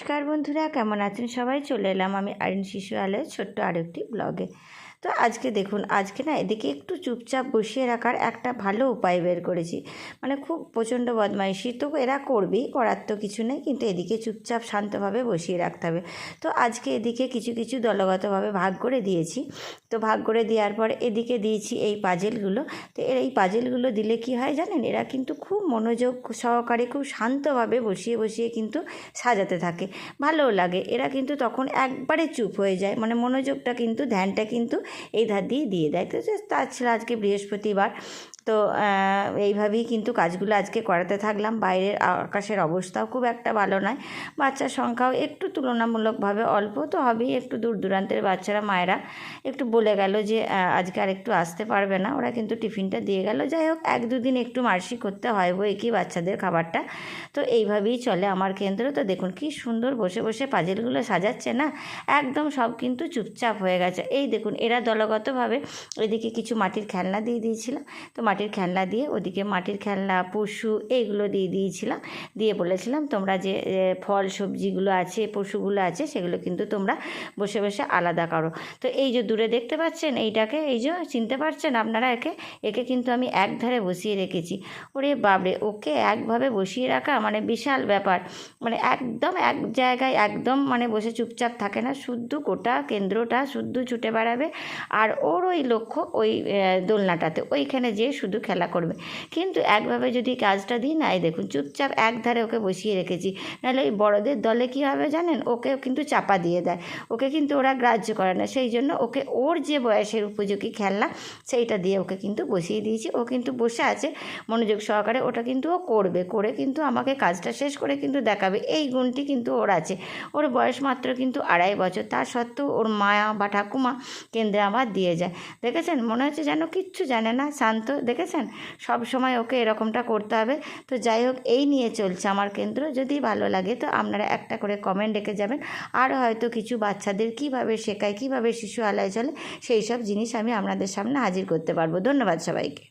নমস্কার বন্ধুরা, কেমন আছেন? সবাই চলে এলাম আমি আইন শিশু আলয়ের ছোট্ট আরেকটি ব্লগে তো আজকে দেখুন, আজকে না এদিকে একটু চুপচাপ বসিয়ে রাখার একটা ভালো উপায় বের করেছি। মানে খুব প্রচণ্ড বদমাইশি। তো এরা করবেই করার তো কিছু নেই, কিন্তু এদিকে চুপচাপ শান্তভাবে বসিয়ে রাখতে হবে। তো আজকে এদিকে কিছু কিছু দলগতভাবে ভাগ করে দিয়েছি। তো ভাগ করে দেওয়ার পর এদিকে দিয়েছি এই পাজেলগুলো। তো এর এই পাজেলগুলো দিলে কি হয় জানেন? এরা কিন্তু খুব মনোযোগ সহকারে, খুব শান্তভাবে বসিয়ে বসিয়ে কিন্তু সাজাতে থাকে। ভালোও লাগে। এরা কিন্তু তখন একবারে চুপ হয়ে যায়। মানে মনোযোগটা কিন্তু, ধ্যানটা কিন্তু এই ধার দিয়ে দিয়ে দেয়। তো তাছাড়া আজকে বৃহস্পতিবার। তো এইভাবেই কিন্তু কাজগুলো আজকে করাতে থাকলাম। বাইরের আকাশের অবস্থাও খুব একটা ভালো নয়। বাচ্চার সংখ্যাও একটু তুলনামূলকভাবে অল্প। তো হবেই একটু দূর দূরান্তের বাচ্চারা, মায়েরা একটু বলে গেল যে আজকে আর একটু আসতে পারবে না। ওরা কিন্তু টিফিনটা দিয়ে গেল। যাই হোক, এক দুদিন একটু মার্সি করতে হয়। বই কি বাচ্চাদের খাবারটা। তো এইভাবেই চলে আমার কেন্দ্র। তো দেখুন কি সুন্দর বসে বসে পাজেলগুলো সাজাচ্ছে না? একদম সব কিন্তু চুপচাপ হয়ে গেছে। এই দেখুন, এরা দলগতভাবে ওইদিকে কিছু মাটির খেলনা দিয়ে দিয়েছিলাম তো মাটির খেলনা দিয়ে ওদিকে মাটির খেলনা, পশু এইগুলো দিয়ে দিয়েছিলাম। দিয়ে বলেছিলাম, তোমরা যে ফল, সবজিগুলো আছে, পশুগুলো আছে, সেগুলো কিন্তু তোমরা বসে বসে আলাদা করো। তো এই যে দূরে দেখতে পাচ্ছেন, এইটাকে, এই যে চিনতে পারছেন আপনারা একে? একে কিন্তু আমি এক ধারে বসিয়ে রেখেছি। ওরে বাবরে ওকে একভাবে বসিয়ে রাখা মানে বিশাল ব্যাপার। মানে একদম এক জায়গায় একদম মানে বসে চুপচাপ থাকে না। শুদ্ধ গোটা কেন্দ্রটা শুদ্ধ ছুটে বেড়াবে আর ওর ওই লক্ষ্য ওই দোলনাটাতে। ওইখানে যেয়ে শুধু খেলা করবে। কিন্তু একভাবে যদি কাজটা দিই না, এই দেখুন চুপচাপ এক ধারে ওকে বসিয়ে রেখেছি। নাহলে ওই বড়দের দলে কী হবে জানেন? ওকে কিন্তু চাপা দিয়ে দেয়। ওকে কিন্তু ওরা গ্রাহ্য করে না। সেই জন্য ওকে ওর যে বয়সের উপযোগী খেলনা, সেইটা দিয়ে ওকে কিন্তু বসিয়ে দিয়েছি। ও কিন্তু বসে আছে মনোযোগ সহকারে। ওটা কিন্তু ও করবে। করে কিন্তু আমাকে কাজটা শেষ করে কিন্তু দেখাবে। এই গুণটি কিন্তু ওর আছে। ওর বয়স মাত্র কিন্তু আড়াই বছর। তার সত্ত্বেও ওর মায়া বা ঠাকুমা কেন্দ্রে আমার দিয়ে যায়। দেখেছেন? মনে হচ্ছে যেন কিচ্ছু জানে না। শান্ত, দেখেছেন? সব সময় ওকে এরকমটা করতে হবে। তো যাই হোক, এই নিয়ে চলছে আমার কেন্দ্র। যদি ভালো লাগে তো আপনারা একটা করে কমেন্ট রেখে যাবেন। আর হয়তো কিছু বাচ্চাদের কীভাবে শেখায়, কীভাবে শিশু আলায় চলে, সেই সব জিনিস আমি আপনাদের সামনে হাজির করতে পারব। ধন্যবাদ সবাইকে।